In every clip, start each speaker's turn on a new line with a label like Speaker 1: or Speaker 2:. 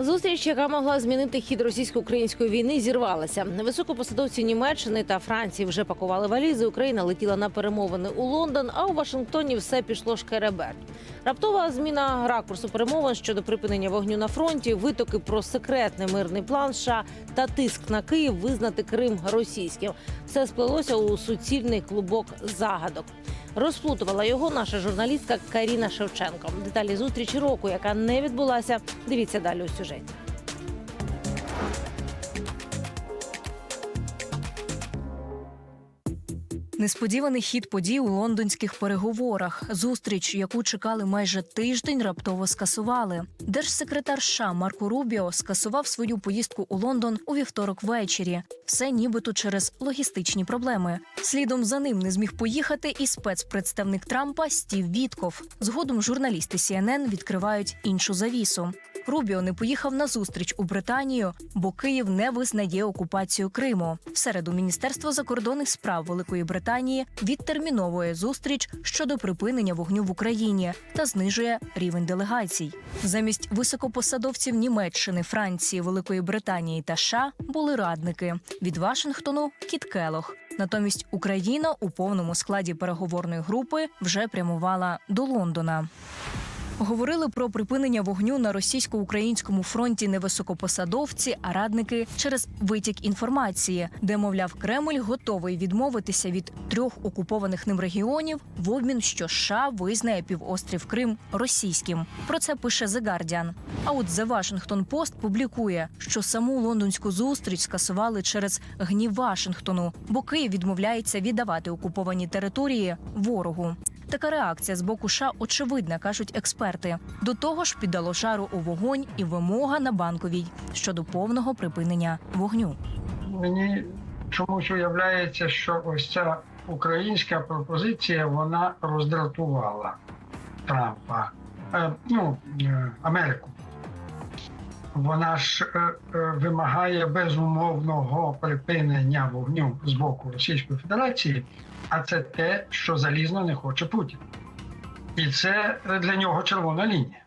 Speaker 1: Зустріч, яка могла змінити хід російсько-української війни, зірвалася. Високопосадовці Німеччини та Франції вже пакували валізи. Україна летіла на перемовини у Лондон. А у Вашингтоні все пішло шкереберть. Раптова зміна ракурсу перемовин щодо припинення вогню на фронті, витоки про секретний мирний план США та тиск на Київ визнати Крим російським. Все сплелося у суцільний клубок загадок. Розплутувала його наша журналістка Каріна Шевченко. Деталі зустрічі року, яка не відбулася. Дивіться далі у сюжеті.
Speaker 2: Несподіваний хід подій у лондонських переговорах. Зустріч, яку чекали майже тиждень, раптово скасували. Держсекретар США Марко Рубіо скасував свою поїздку у Лондон у вівторок ввечері. Все нібито через логістичні проблеми. Слідом за ним не зміг поїхати і спецпредставник Трампа Стів Вітков. Згодом журналісти CNN відкривають іншу завісу. Рубіо не поїхав на зустріч у Британію, бо Київ не визнає окупацію Криму. В середу Міністерство закордонних справ Великої Британії відтерміновує зустріч щодо припинення вогню в Україні та знижує рівень делегацій. Замість високопосадовців Німеччини, Франції, Великої Британії та США були радники від Вашингтону Кіт Келох. Натомість Україна у повному складі переговорної групи вже прямувала до Лондона. Говорили про припинення вогню на російсько-українському фронті не високопосадовці, а радники через витік інформації, де мовляв Кремль готовий відмовитися від трьох окупованих ним регіонів в обмін, що США визнає півострів Крим російським. Про це пише The Guardian. А от The Washington Post публікує, що саму лондонську зустріч скасували через гнів Вашингтону, бо Київ відмовляється віддавати окуповані території ворогу. Така реакція з боку США очевидна, кажуть експерти. До того ж, піддало жару у вогонь і вимога на банковій щодо повного припинення вогню.
Speaker 3: Мені чомусь уявляється, що ось ця українська пропозиція вона роздратувала Трампа, е, ну, е, Америку. Вона ж е, е, вимагає безумовного припинення вогню з боку Російської Федерації, а це те, що залізно не хоче Путін. І це для нього червона лінія.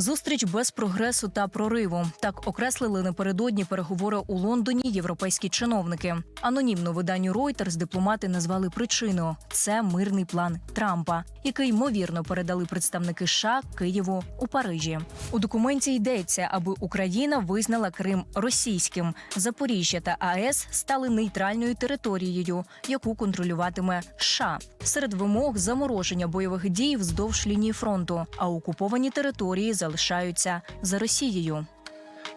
Speaker 2: Зустріч без прогресу та прориву. Так окреслили напередодні переговори у Лондоні європейські чиновники. Анонімно виданню Reuters дипломати назвали причину це мирний план Трампа, який ймовірно передали представники США Києву у Парижі. У документі йдеться, аби Україна визнала Крим російським. Запоріжжя та АЕС стали нейтральною територією, яку контролюватиме США. Серед вимог замороження бойових дій вздовж лінії фронту, а окуповані території залишаються за Росією.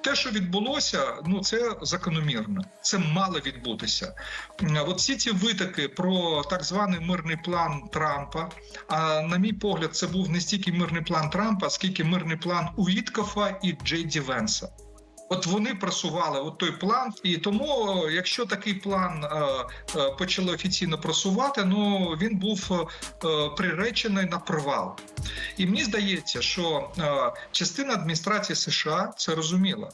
Speaker 4: Те, що відбулося, ну це закономірно. Це мало відбутися. От всі ці витоки про так званий мирний план Трампа. А на мій погляд, це був не стільки мирний план Трампа, скільки мирний план Уіткофа і Джей Ді Венса. От вони просували от той план, і тому, е, якщо такий план е, е, почали офіційно просувати, ну він був приречений на провал. І мені здається, що частина адміністрації США це розуміла.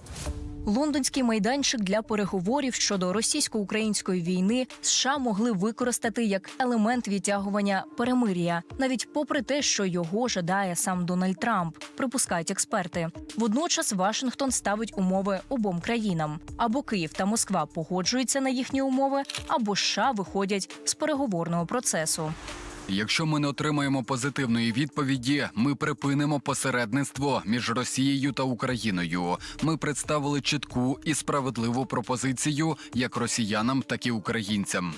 Speaker 2: Лондонський майданчик для переговорів щодо російсько-української війни США могли використати як елемент відтягування перемир'я, навіть попри те, що його жадає сам Дональд Трамп, припускають експерти. Водночас Вашингтон ставить умови обом країнам: або Київ та Москва погоджуються на їхні умови, або США виходять з переговорного процесу.
Speaker 5: Якщо ми не отримаємо позитивної відповіді, ми припинимо посередництво між Росією та Україною. Ми представили чітку і справедливу пропозицію як росіянам, так і українцям.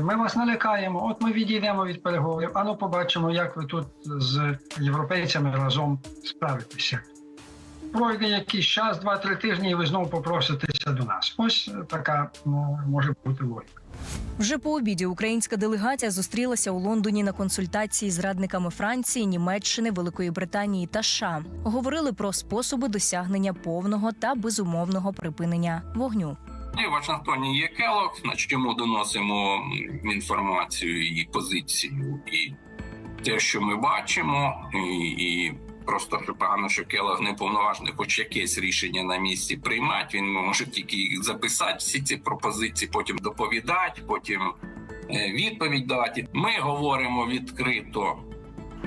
Speaker 3: Ми вас налякаємо. От ми відійдемо від переговорів. Ану, побачимо, як ви тут з європейцями разом справитеся. Пройде якийсь час, два-три тижні, і ви знову попроситеся до нас. Ось така ну, може бути логіка.
Speaker 2: Вже по обіді українська делегація зустрілася у Лондоні на консультації з радниками Франції, Німеччини, Великої Британії та США. Говорили про способи досягнення повного та безумовного припинення вогню.
Speaker 6: І Вашингтоні є Келлог, значить йому доносимо інформацію і позицію, і те, що ми бачимо, і, і просто погано, що Келлог не повноважний, хоч якесь рішення на місці приймати. Він може тільки їх записати всі ці пропозиції, потім доповідати, потім е, відповідь дати. Ми говоримо відкрито,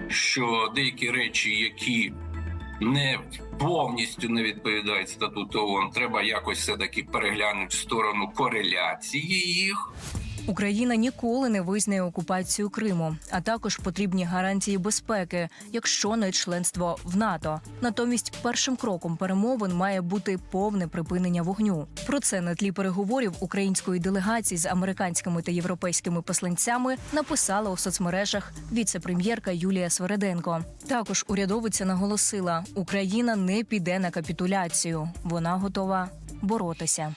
Speaker 6: що деякі речі, які не повністю не відповідають статуту ООН. Треба якось все таки переглянути в сторону кореляції їх.
Speaker 2: Україна ніколи не визнає окупацію Криму, а також потрібні гарантії безпеки, якщо не членство в НАТО. Натомість, першим кроком перемовин має бути повне припинення вогню. Про це на тлі переговорів української делегації з американськими та європейськими посланцями написала у соцмережах віце-прем'єрка Юлія Свереденко. Також урядовиця наголосила, Україна не піде на капітуляцію, вона готова боротися.